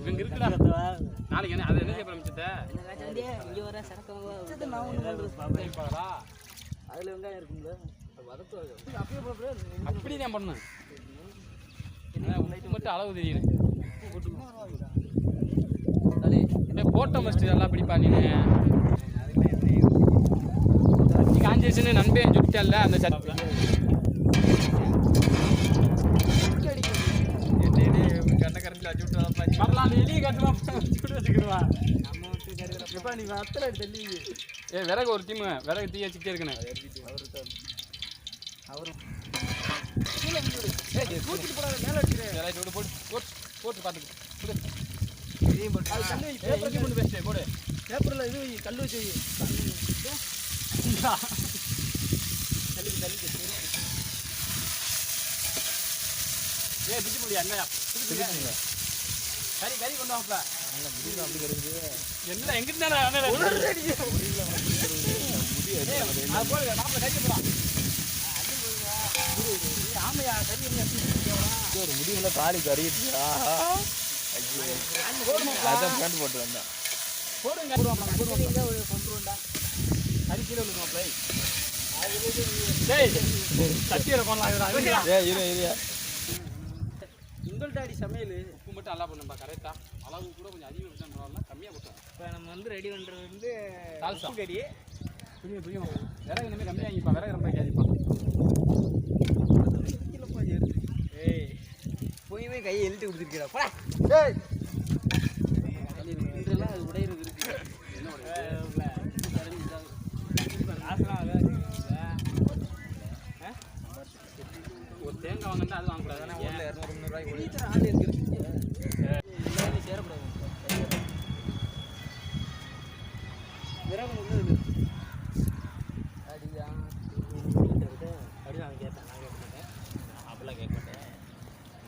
இவங்க இருக்குடா. நாளைக்கு என்ன அது என்ன செய்ய மிச்சத்தை இங்க வர சரக்கு நான் ஒண்ணு இப்போதா அதுல வெங்காயம் போட்டு அப்படி தான் பண்ணேன் மட்டும் அளவு தெரியுது. போட்டோ மஸ்ட் எல்லாம் பிடிப்பா நீ சட்டி காஞ்சிருச்சுன்னு நண்பன் சுட்டல்ல அந்த சட்டி வரலாம் அந்த எலியை கட்டுமா சுட்டு வச்சுக்கிடுவா நம்ம எப்பா நீ தள்ளி ஏ விறகு ஒரு டீமு விறகு தீ வச்சுக்கிட்டே இருக்கணும். அவரும் போட்டு போட்டு போட்டு பார்த்துக்கு. விடு. இதையும் போட்டு. அது கல்லு வை, ஏய், பேப்பர்ல இஞ்சி பூண்டு பேஸ்ட்டு போடு. பேப்பர்ல இது வை, கல்லு வச்சு ஏ பிச்சு முடியா என்னையா கறி கறி கொண்டு வாப்பல எல்லாம் எங்கிட்ட அது போடுங்க மாப்பிள்ள கறி போடலாம். ஆமையா கறி ஒரு முடிவுல காலி கறியிட்டுயா அதான் பேண்ட் போட்டு வந்தேன். போடுங்க போடுவாங்க போடுவாங்க ஒரு கொண்டுருண்டா கறி கீழே டேய் சட்டியில் பண்ணலாம் இதுடா ஏ இரு இரு. உங்கள்ட்ட அடி சமையல்? உப்பு மட்டும் நல்லா பண்ணும்பா கரெக்டா அளவு கூட கொஞ்சம் அதிகமாக விட்டா பரவாயில்ல கம்மியாக போட்டோம் இப்போ நம்ம வந்து ரெடி பண்ணுறது வந்து. உப்பு கறி. புரியும் புரியும் விறகு இனிமேல் கம்மியாகிப்பா விறகு ரொம்ப கேதிப்பா ஏய் போயுமே கையை எழுத்து கொடுத்துருக்கா போடா. ஏய்! இன்றெல்லாம் அது உடையிறது இருக்கு. என்ன ஒரு ஒரு தேங்காய் வாங்கினா அது வாங்கக்கூடாது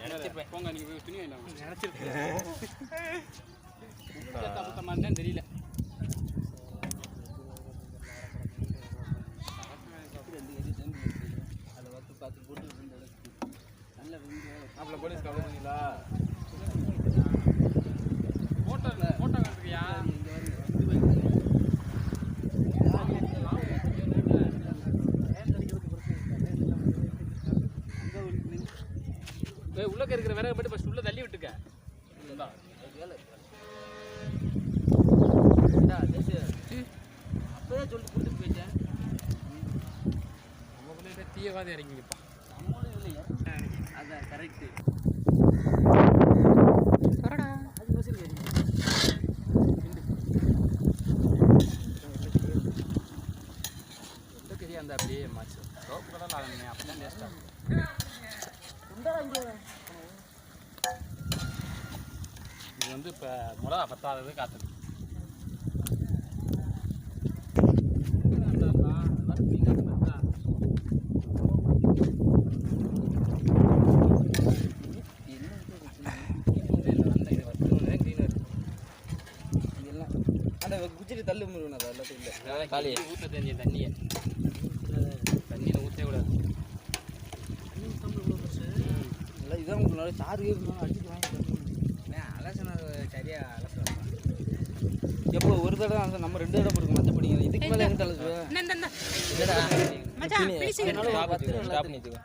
நினைச்சிருப்பேன் போங்க நீங்கள் துணி நினச்சிருப்பேன் தெரியல அதை வந்து பார்த்து போட்டு ரெண்டு இடத்துக்கு நல்ல ரெண்டு ஏய் உள்ளக்க இருக்கிற விறகு மட்டும் ஃபஸ்ட் உள்ள தள்ளி விட்டுக்க. இந்தா. அப்போதான் சொல்லிட்டு கொடுத்துட்டு போயிட்டேன். நமக்குள்ளே தீயவாதம் இறங்கிப்பா நம்மளும் இல்லையா. அதான் கரெக்டு அந்த அப்படியே மாச்சு சோப்பு கடல் ஆகணுமே அப்போ தான் டேஸ்ட்டாக இது வந்து இப்போ மிளகா பத்தாதது காத்துது இதெல்லாம் அந்த குச்சிட்டு தள்ளு முருகன் அது எல்லாத்தையும் இல்லை. காலி ஊற்ற தெரிஞ்ச தண்ணியை. தண்ணியில் ஊற்றவே கூடாது. இல்லை இதான் உங்களுக்கு நாளைக்கு சாரு அடிச்சுட்டு வாங்கி அலசன சரியாக அலசலாம் எப்போ ஒரு தடவை அலச நம்ம ரெண்டு தடவை இருக்கு மற்ற படிங்க. இதுக்கு மேலே ஸ்டாப் பண்ணிச்சுக்கோ